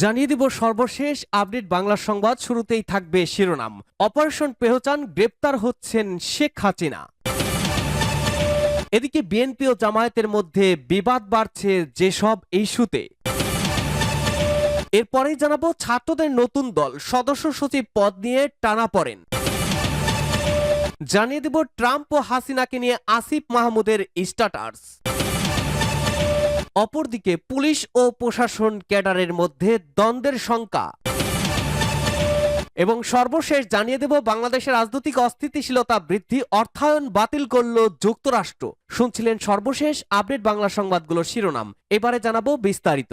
জানিয়ে দিব সর্বশেষ আপডেট বাংলা সংবাদ, শুরুতেই থাকবে শিরোনাম। অপারেশন পেহচান গ্রেপ্তার হচ্ছেন শেখ হাসিনা। এদিকে বিএনপি ও জামায়াতের মধ্যে বিবাদ বাড়ছে যেসব ইস্যুতে। এরপরেই জানাব ছাত্রদের নতুন দল। সদস্য সচিব পদ নিয়ে টানা পড়েন। জানিয়ে দেব ট্রাম্প ও হাসিনাকে নিয়ে আসিফ মাহমুদের স্ট্যাটাস। অপরদিকে পুলিশ ও প্রশাসন ক্যাডারের মধ্যে দ্বন্দ্বের শঙ্কা। এবং সর্বশেষ জানিয়ে দেব বাংলাদেশের রাজনৈতিক অস্থিতিশীলতা বৃদ্ধি, অর্থায়ন বাতিল করল যুক্তরাষ্ট্র। শুনছিলেন সর্বশেষ আপডেট বাংলা সংবাদগুলোর শিরোনাম। এবারে জানাব বিস্তারিত।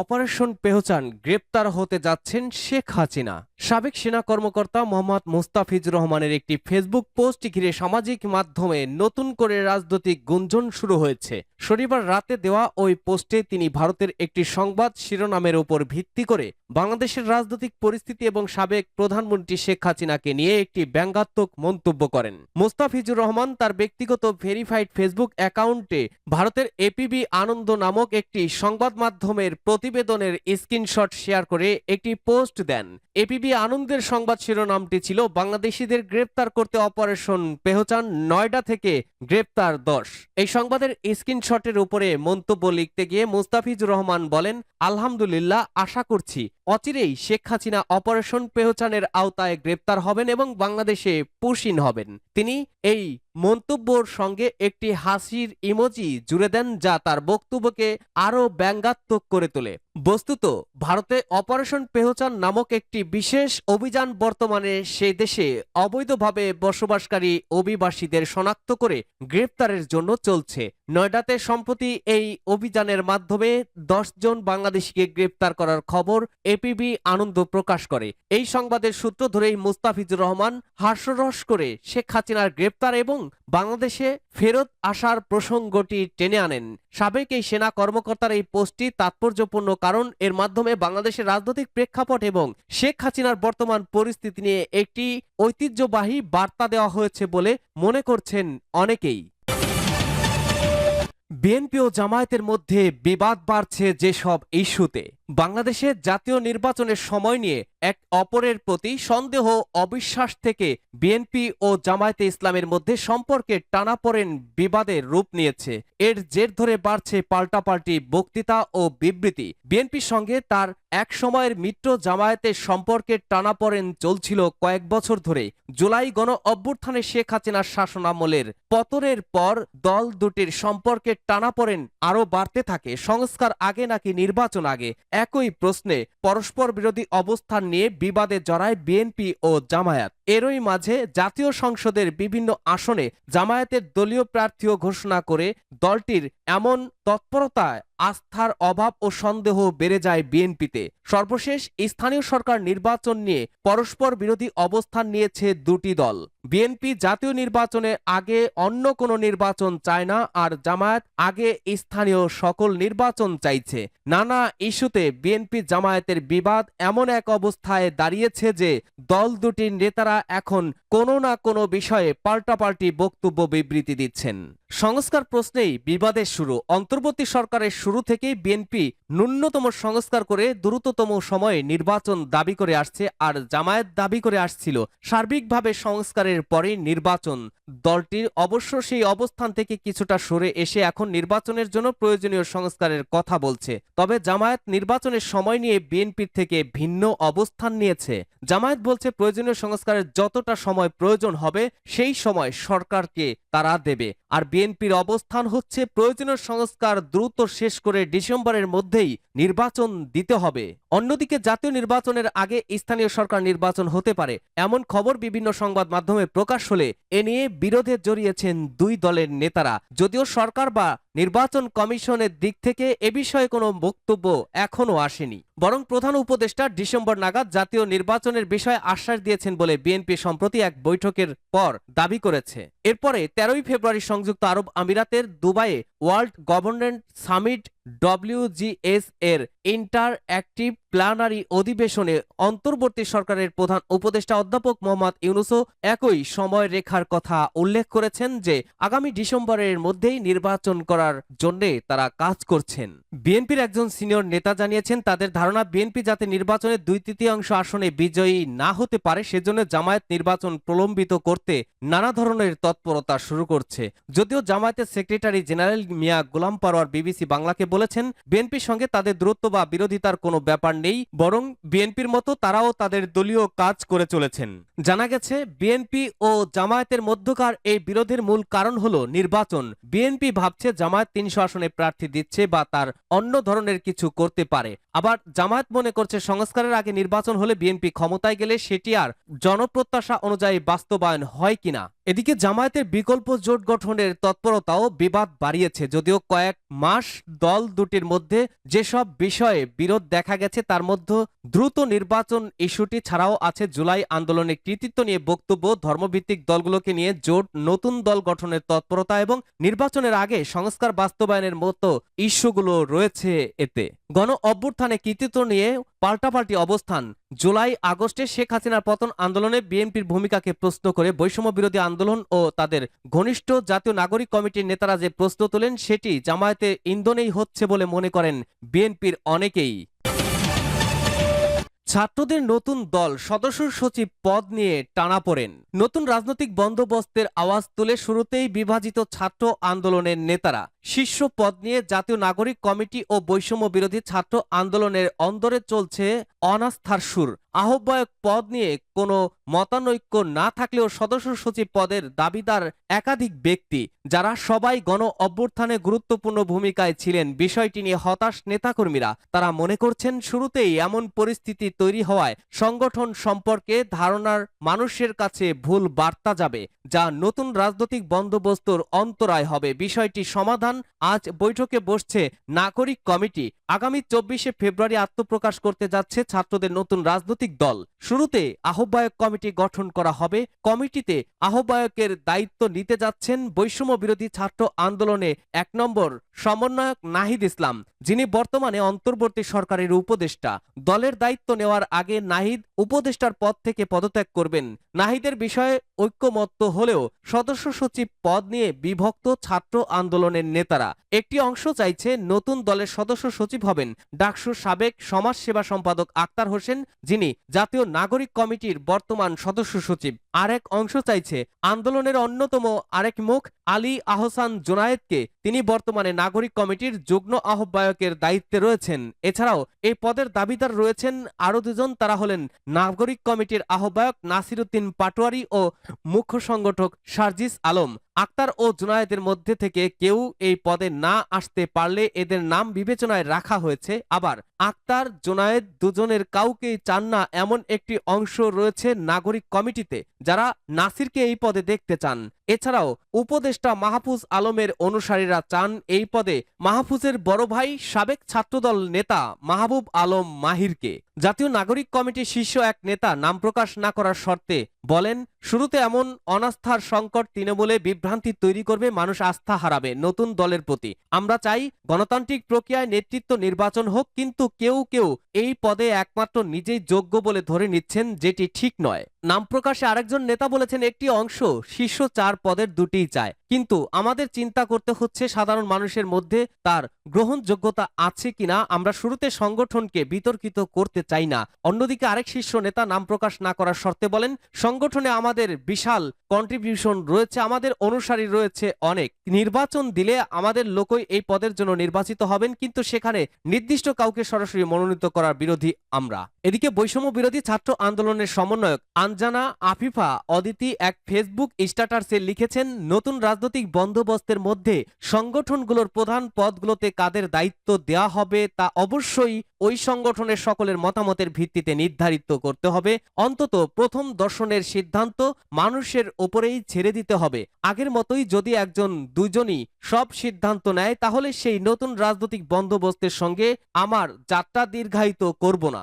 অপারেশন পেহচান গ্রেপ্তার হতে যাচ্ছেন শেখ হাসিনা। সাবেক সেনা কর্মকর্তা মোহাম্মদ মুস্তাফিজুর রহমানের একটি ফেসবুক পোস্ট ঘিরে সামাজিক মাধ্যমে নতুন করে রাজনৈতিক গুঞ্জন শুরু হয়েছে। শনিবার রাতে দেওয়া ওই পোস্টে তিনি ভারতের একটি সংবাদ শিরোনামের উপর ভিত্তি করে বাংলাদেশের রাজনৈতিক পরিস্থিতি এবং সাবেক প্রধানমন্ত্রী শেখ হাসিনাকে নিয়ে একটি ব্যঙ্গাত্মক মন্তব্য করেন। মুস্তাফিজুর রহমান তার ব্যক্তিগত ভেরিফাইড ফেসবুক অ্যাকাউন্টে ভারতের এপিবি আনন্দ নামক একটি সংবাদ মাধ্যমের প্রতিবেদনের স্ক্রিনশট শেয়ার করে একটি পোস্ট দেন। এপিবি আনন্দের সংবাদ শিরোনামটি ছিল বাংলাদেশিদের গ্রেপ্তার করতে অপারেশন পেহচান নয়ডা থেকে গ্রেপ্তার দশ। এই সংবাদের স্ক্রিনশটের উপরে মন্তব্য লিখতে গিয়ে মুস্তাফিজুর রহমান বলেন, আলহামদুলিল্লাহ, আশা করছি। অচিরেই শেখ হাসিনা অপারেশন পেহচানের আওতায় গ্রেপ্তার হবেন এবং বাংলাদেশে পুশিন হবেন। তিনি এই মন্তব্যর সঙ্গে একটি হাসির ইমোজি জুড়ে দেন যা তার বক্তব্যকে আরও ব্যঙ্গাত্মক করে তোলে। বস্তুত, ভারতে অপারেশন পেহচান নামক একটি বিশেষ অভিযান বর্তমানে সে দেশে অবৈধভাবে বসবাসকারী অভিবাসীদের শনাক্ত করে গ্রেপ্তারের জন্য চলছে। নয়ডাতে সম্প্রতি এই অভিযানের মাধ্যমে জন বাংলাদেশিকে গ্রেপ্তার করার খবর এপিবি আনন্দ প্রকাশ করে। এই সংবাদের সূত্র ধরেই মুস্তাফিজুর রহমান হাস্যরস করে শেখ হাসিনার গ্রেপ্তার এবং বাংলাদেশে ফেরত আসার প্রসঙ্গটি টেনে আনেন। সাবেক এই সেনা কর্মকর্তার এই পোস্টটি তাৎপর্যপূর্ণ কারণ এর মাধ্যমে বাংলাদেশের রাজনৈতিক প্রেক্ষাপট এবং শেখ হাসিনার বর্তমান পরিস্থিতি নিয়ে একটি ঐতিহ্যবাহী বার্তা দেওয়া হয়েছে বলে মনে করছেন অনেকেই। বিএনপি ও জামায়াতের মধ্যে বিবাদ বাড়ছে যেসব ইস্যুতে। বাংলাদেশের জাতীয় নির্বাচনের সময় নিয়ে এক অপরের প্রতি সন্দেহ, অবিশ্বাস থেকে বিএনপি ও জামায়াতে ইসলামের মধ্যে সম্পর্কে টানাপোড়েন বিবাদের রূপ নিয়েছে। এর জের ধরে বাড়ছে পাল্টাপাল্টি বক্তৃতা ও বিবৃতি। বিএনপির সঙ্গে তার এক সময়ের মিত্র জামায়াতের সম্পর্কের টানাপোড়েন চলছিল কয়েক বছর ধরে। জুলাই গণ অভ্যুত্থানে শেখ হাসিনার শাসনামলের পতনের পর দল দুটির সম্পর্কের টানাপোড়েন আরও বাড়তে থাকে। সংস্কার আগে নাকি নির্বাচন আগে? একই প্রশ্নে পরস্পর বিরোধী অবস্থান নিয়ে বিবাদে জড়ায় বিএনপি ও জামায়াত। এরই মাঝে জাতীয় সংসদের বিভিন্ন আসনে জামায়াতের দলীয় প্রার্থীও ঘোষণা করে দলটির এমন তৎপরতায় আস্থার অভাব ও সন্দেহ বেড়ে যায় বিএনপিতে। সর্বশেষ স্থানীয় সরকার নির্বাচন নিয়ে পরস্পর বিরোধী অবস্থান নিয়েছে দুটি দল। বিএনপি জাতীয় নির্বাচনে আগে অন্য কোনো নির্বাচন চায় না আর জামায়াত আগে স্থানীয় সকল নির্বাচন চাইছে। নানা ইস্যুতে বিএনপি জামায়াতের বিবাদ এমন এক অবস্থায় দাঁড়িয়েছে যে দল দুটির নেতারা এখন কোনো না কোনো বিষয়ে পাল্টাপাল্টি বক্তব্য বিবৃতি দিচ্ছেন। সংস্কার প্রশ্নেই বিবাদের শুরু। অন্তর্বর্তী সরকারের শুরু থেকেই বিএনপি ন্যূনতম সংস্কার করে দ্রুততম সময়ে নির্বাচন দাবি করে আসছে আর জামায়াত দাবি করে আসছিল সার্বিকভাবে সংস্কারের পরে নির্বাচন। দলটির অবশ্য সেই অবস্থান থেকে কিছুটা সরে এসে এখন নির্বাচনের জন্য প্রয়োজনীয় সংস্কারের কথা বলছে। তবে জামায়াত নির্বাচনের সময় নিয়ে বিএনপির থেকে ভিন্ন অবস্থান নিয়েছে। জামায়াত বলছে প্রয়োজনীয় সংস্কারের যতটা সময় প্রয়োজন হবে, সেই সময় সরকারকে তারা দেবে। আর বিএনপির অবস্থান হচ্ছে প্রয়োজনীয় সংস্কার দ্রুত শেষ করে ডিসেম্বরের মধ্যেই নির্বাচন দিতে হবে। অন্যদিকে জাতীয় নির্বাচনের আগে স্থানীয় সরকার নির্বাচন হতে পারে, এমন খবর বিভিন্ন সংবাদ মাধ্যমে প্রকাশ হলে এ নিয়ে বিরোধে জড়িয়েছেন দুই দলের নেতারা। যদিও সরকার বা নির্বাচন কমিশনের দিক থেকে এ বিষয়ে কোনো বক্তব্য এখনও আসেনি। বরং প্রধান উপদেষ্টা ডিসেম্বর নাগাদ জাতীয় নির্বাচনের বিষয়ে আশ্বাস দিয়েছেন বলে বিএনপি সম্প্রতি এক বৈঠকের পর দাবি করেছে। এরপরে তেরোই ফেব্রুয়ারি সংযুক্ত আরব আমিরাতের দুবাইয়ে ওয়ার্ল্ড গভর্নেন্ট সামিট ডব্লিউজিএস এর ইন্টার অ্যাক্টিভ প্ল্যানারি অধিবেশনে অন্তর্বর্তী সরকারের প্রধান উপদেষ্টা অধ্যাপক মোহাম্মদ ইউনুসও একই সময় রেখার কথা উল্লেখ করেছেন যে, আগামী ডিসেম্বরের মধ্যেই নির্বাচন করার জন্য তারা কাজ করছেন। বিএনপির একজন সিনিয়র নেতা জানিয়েছেন, তাদের ধারণা, বিএনপি যাতে নির্বাচনে দুই তৃতীয়াংশ আসনে বিজয়ী না হতে পারে, সেজন্য জামায়াত নির্বাচন প্রলম্বিত করতে নানা ধরনের তৎপরতা শুরু করছে। যদিও জামায়াতের secretary general Mia Golam Parwar BBC বাংলাকে বলেছেন, বিএনপির সঙ্গে তাদের দূরত্ব বা বিরোধিতার কোনো ব্যাপার নেই, বরং বিএনপির মতো তারাও তাদের দলীয় কাজ করে চলেছেন। জানা গেছে, বিএনপি ও জামায়াতের মধ্যকার এই বিরোধের মূল কারণ হল নির্বাচন। বিএনপি ভাবছে জামায়াত তিনশো আসনে প্রার্থী দিচ্ছে বা তার অন্য ধরনের কিছু করতে পারে। আবার জামায়াত মনে করছে সংস্কারের আগে নির্বাচন হলে বিএনপি ক্ষমতায় গেলে সেটি আর জনপ্রত্যাশা অনুযায়ী বাস্তবায়ন হয় কিনা? এদিকে জামায়াতের বিকল্প জোট গঠনের তৎপরতাও বিবাদ বাড়িয়েছে, যদিও কয়েক মাস দল দুটির মধ্যে যেসব বিষয়ে বিরোধ দেখা গেছে তার মধ্যে দ্রুত নির্বাচন ইস্যুটি ছাড়াও আছে জুলাই আন্দোলনের কৃতিত্ব নিয়ে বক্তব্য, ধর্মভিত্তিক দলগুলোকে নিয়ে জোট নতুন দল গঠনের তৎপরতা এবং নির্বাচনের আগে সংস্কার বাস্তবায়নের মতো ইস্যুগুলো রয়েছে এতে। গণ অভ্যুত্থানে কৃতিত্ব নিয়ে পাল্টাপাল্টি অবস্থান। জুলাই, আগস্টে শেখ হাসিনার পতন আন্দোলনে বিএনপির ভূমিকাকে প্রশ্ন করে বৈষম্য বিরোধী আন্দোলন ও তাদের ঘনিষ্ঠ জাতীয় নাগরিক কমিটির নেতারা যে প্রশ্ন তোলেন, সেটি জামায়াতে ইন্ধনেই হচ্ছে বলে মনে করেন বিএনপির অনেকেই। ছাত্রদের নতুন দল সদস্য সচিব পদ নিয়ে টানা পড়েন। নতুন রাজনৈতিক বন্দোবস্তের আওয়াজ তুলে শুরুতেই বিভাজিত ছাত্র আন্দোলনের নেতারা। শীর্ষ পদ নিয়ে জাতীয় নাগরিক কমিটি ও বৈষম্য বিরোধী ছাত্র আন্দোলনের অন্দরে চলছে অনাস্থার সুর। আহ্বায়ক পদ নিয়ে কোনো মতানৈক্য না থাকলেও সদস্য সচিব পদের দাবিদার একাধিক ব্যক্তি, যারা সবাই গণ অভ্যুত্থানে গুরুত্বপূর্ণ ভূমিকায় ছিলেন, বিষয়টি নিয়ে হতাশ নেতাকর্মীরা। তারা মনে করছেন, শুরুতেই এমন পরিস্থিতি তৈরি হওয়ায় সংগঠন সম্পর্কে ধারণার মানুষের কাছে ভুল বার্তা যাবে, যা নতুন রাজনৈতিক বন্দোবস্তর অন্তরায় হবে। বিষয়টি সমাধান আজ বৈঠকে বসছে নাগরিক কমিটি। আগামী চব্বিশে ফেব্রুয়ারি আত্মপ্রকাশ করতে যাচ্ছে ছাত্রদের নতুন রাজনৈতিক দল। শুরুতে আহ্বায়ক কমিটি গঠন করা হবে। কমিটিতে আহ্বায়কের দায়িত্ব নিতে যাচ্ছেন বৈষম্য বিরোধী ছাত্র আন্দোলনে এক নম্বর সমন্বয়ক নাহিদ ইসলাম, যিনি বর্তমানে অন্তর্বর্তী সরকারের উপদেষ্টা। দলের দায়িত্ব নেওয়ার আগে নাহিদ উপদেষ্টার পদ থেকে পদত্যাগ করবেন। নাহিদের বিষয়ে ঐক্যমত্য হলেও সদস্য সচিব পদ নিয়ে বিভক্ত ছাত্র আন্দোলনের নেতারা। একটি অংশ চাইছে নতুন দলের সদস্য সচিব হবেন ডাকসুর সাবেক সমাজ সেবা সম্পাদক আক্তার হোসেন, যিনি জাতীয় নাগরিক কমিটির বর্তমান সদস্য সচিব। আরেক অংশ চাইছে আন্দোলনের অন্যতম আরেক মুখ আলী আহসান জোনায়েদকে। তিনি বর্তমানে নাগরিক কমিটির যুগ্ম আহ্বায়কের দায়িত্বে রয়েছেন। এছাড়াও এই পদের দাবিদার রয়েছেন আরও দুজন, তারা হলেন নাগরিক কমিটির আহ্বায়ক নাসিরুদ্দিন পাটোয়ারি ও মুখ্য সংগঠক সার্জিস আলম। আক্তার ও জুনায়েদের মধ্যে থেকে কেউ এই পদে না আসতে পারলে এদের নাম বিবেচনায় রাখা হয়েছে। আবার আক্তার, জোনায়েদ দুজনের কাউকেই চান না এমন একটি অংশ রয়েছে নাগরিক কমিটিতে, যারা নাসিরকে এই পদে দেখতে চান। এছাড়াও উপদেষ্টা মাহফুজ আলমের অনুসারীরা চান এই পদে মাহফুজের বড় ভাই সাবেক ছাত্রদল নেতা মাহবুব আলম মাহিরকে। জাতীয় নাগরিক কমিটির শীর্ষ এক নেতা নাম প্রকাশ না করার শর্তে বলেন, শুরুতে এমন অনাস্থার সংকট তৃণমূলে বিভ্রান্তি তৈরি করবে, মানুষ আস্থা হারাবে, নতুন দলের প্রতি। আমরা চাই গণতান্ত্রিক প্রক্রিয়ায় নেতৃত্ব নির্বাচন হোক, কিন্তু কেউ কেউ এই পদে একমাত্র নিজেই যোগ্য বলে ধরে নিচ্ছেন, যেটি ঠিক নয়। নাম প্রকাশে আরেকজন নেতা বলেছেন, একটি অংশ শীর্ষ চার পদের দুটিই চায়। কিন্তু আমাদের চিন্তা করতে হচ্ছে সাধারণ মানুষের মধ্যে তার গ্রহণযোগ্যতা আছে কিনা। আমরা শুরুতে সংগঠনকে বিতর্কিত করতে চাই না। অন্যদিকে আরেক শীর্ষ নেতা নাম প্রকাশ না করার শর্তে বলেন, সংগঠনে আমাদের বিশাল কন্ট্রিবিউশন রয়েছে, আমাদের অনুসারী রয়েছে অনেক। নির্বাচন দিলে আমাদের লোকই এই পদের জন্য নির্বাচিত হবেন, কিন্তু সেখানে নির্দিষ্ট কাউকে সরাসরি মনোনীত করার বিরোধী আমরা। এদিকে বৈষম্য বিরোধী ছাত্র আন্দোলনের সমন্বয়ক আনজানা আফিফা অদিতি এক ফেসবুক স্ট্যাটাসে লিখেছেন, নতুন রাজনৈতিক বন্দোবস্তের মধ্যে সংগঠনগুলোর প্রধান পদগুলোতে কাদের দায়িত্ব দেওয়া হবে তা অবশ্যই ওই সংগঠনের সকলের মতামতের ভিত্তিতে নির্ধারিত করতে হবে। অন্তত প্রথম দর্শনের সিদ্ধান্ত মানুষের ওপরেই ছেড়ে দিতে হবে। আগের মতোই যদি একজন দুজনই সব সিদ্ধান্ত নেয়, তাহলে সেই নতুন রাজনৈতিক বন্দোবস্তের সঙ্গে আমার যাত্রা দীর্ঘায়িত করব না।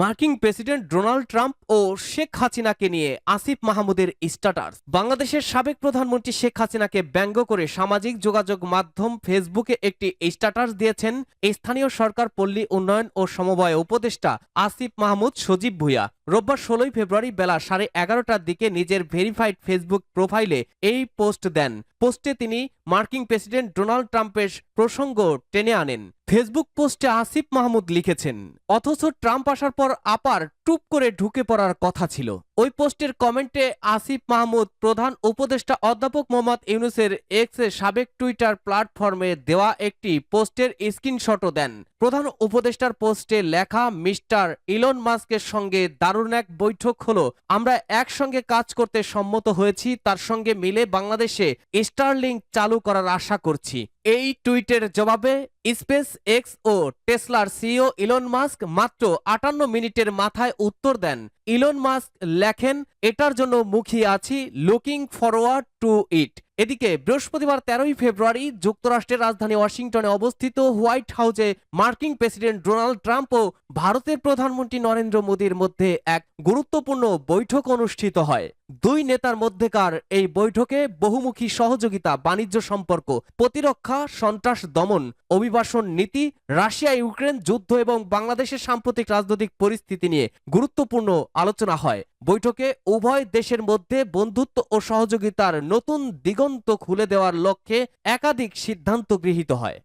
মার্কিন প্রেসিডেন্ট ডোনাল্ড ট্রাম্প ও শেখ হাসিনাকে নিয়ে আসিফ মাহমুদের স্ট্যাটাস। বাংলাদেশের সাবেক প্রধানমন্ত্রী শেখ হাসিনাকে ব্যঙ্গ করে সামাজিক যোগাযোগ মাধ্যম ফেসবুকে একটি স্ট্যাটাস দিয়েছেন স্থানীয় সরকার পল্লী উন্নয়ন ও সমবায় উপদেষ্টা আসিফ মাহমুদ সজীব ভুইয়া। রোববার ষোলোই ফেব্রুয়ারি বেলা সাড়ে এগারোটার দিকে নিজের ভেরিফাইড ফেসবুক প্রোফাইলে এই পোস্ট দেন। পোস্টে তিনি মার্কিন প্রেসিডেন্ট ডোনাল্ড ট্রাম্পের প্রসঙ্গ টেনে আনেন। ফেসবুক পোস্টে আসিফ মাহমুদ লিখেছেন, অথচ ট্রাম্প আসার পর আপার টুপ করে ঢুকে পড়ার কথা ছিল। ওই পোস্টের কমেন্টে আসিফ মাহমুদ, প্রধান উপদেষ্টা অধ্যাপক মোহাম্মদ ইউনুসের এক্স সাবেক টুইটার প্ল্যাটফর্মে দেওয়া একটি পোস্টের স্ক্রিনশটও দেন। প্রধান উপদেষ্টার পোস্টে লেখা, মিস্টার ইলন মাস্কের সঙ্গে দারুণ এক বৈঠক হলো। আমরা একসঙ্গে কাজ করতে সম্মত হয়েছি। তার সঙ্গে মিলে বাংলাদেশে স্টারলিং চালু করার আশা করছি। এই টুইটের জবাবে স্পেস এক্স ও টেসলার সিও ইলন মাস্ক মাত্র আটান্ন মিনিটের মাথায় উত্তর দেন। ইলন মাস্ক লেখেন, এটার জন্য মুখিয়ে আছি লুকিং ফরওয়ার্ড টু ইট এদিকে বৃহস্পতিবার তেরোই ফেব্রুয়ারি যুক্তরাষ্ট্রের রাজধানী ওয়াশিংটনে অবস্থিত হোয়াইট হাউসে মার্কিন প্রেসিডেন্ট ডোনাল্ড ট্রাম্প ও ভারতের প্রধানমন্ত্রী নরেন্দ্র মোদীর মধ্যে এক গুরুত্বপূর্ণ বৈঠক অনুষ্ঠিত হয়। দুই নেতার মধ্যেকার এই বৈঠকে বহুমুখী সহযোগিতা, বাণিজ্য সম্পর্ক, প্রতিরক্ষা, সন্ত্রাস দমন, অভিবাসন নীতি রাশিয়া ইউক্রেন যুদ্ধ এবং বাংলাদেশের সাম্প্রতিক রাজনৈতিক পরিস্থিতি নিয়ে গুরুত্বপূর্ণ আলোচনা হয়। বৈঠকে উভয় দেশের মধ্যে বন্ধুত্ব ও সহযোগিতার নতুন দিগন্ত খুলে দেওয়ার লক্ষ্যে একাধিক সিদ্ধান্ত গৃহীত হয়।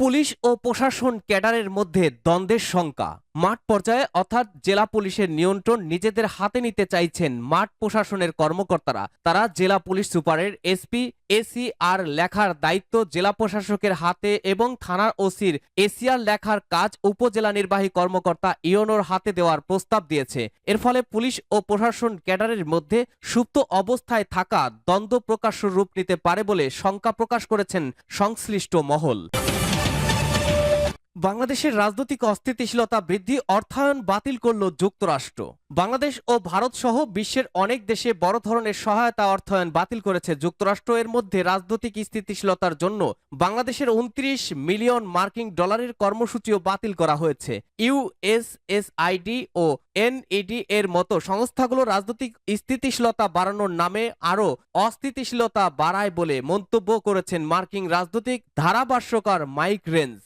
পুলিশ ও প্রশাসন ক্যাডারের মধ্যে দ্বন্দ্বের শঙ্কা। মাঠ পর্যায়ে অর্থাৎ জেলা পুলিশের নিয়ন্ত্রণ নিজেদের হাতে নিতে চাইছেন মাঠ প্রশাসনের কর্মকর্তারা। তারা জেলা পুলিশ সুপারের এসপি এসি আর লেখার দায়িত্ব জেলা প্রশাসকের হাতে এবং থানার ওসির এসিআর লেখার কাজ উপজেলা নির্বাহী কর্মকর্তা ইয়নোর হাতে দেওয়ার প্রস্তাব দিয়েছে। এর ফলে পুলিশ ও প্রশাসন ক্যাডারের মধ্যে সুপ্ত অবস্থায় থাকা দ্বন্দ্ব প্রকাশ্য রূপ নিতে পারে বলে শঙ্কা প্রকাশ করেছেন সংশ্লিষ্ট মহল। বাংলাদেশের রাজনৈতিক অস্থিতিশীলতা বৃদ্ধি অর্থায়ন বাতিল করল যুক্তরাষ্ট্র। বাংলাদেশ ও ভারত সহ বিশ্বের অনেক দেশে বড় ধরনের সহায়তা অর্থায়ন বাতিল করেছে যুক্তরাষ্ট্র। এর মধ্যে রাজনৈতিক স্থিতিশীলতার জন্য বাংলাদেশের উনত্রিশ মিলিয়ন মার্কিন ডলারের কর্মসূচিও বাতিল করা হয়েছে। ইউএসএসআইডি ও এনইডি এর মতো সংস্থাগুলো রাজনৈতিক স্থিতিশীলতা বাড়ানোর নামে আরও অস্থিতিশীলতা বাড়ায় বলে মন্তব্য করেছেন মার্কিন রাজনৈতিক ধারাভাষ্যকার মাইক রেঞ্জ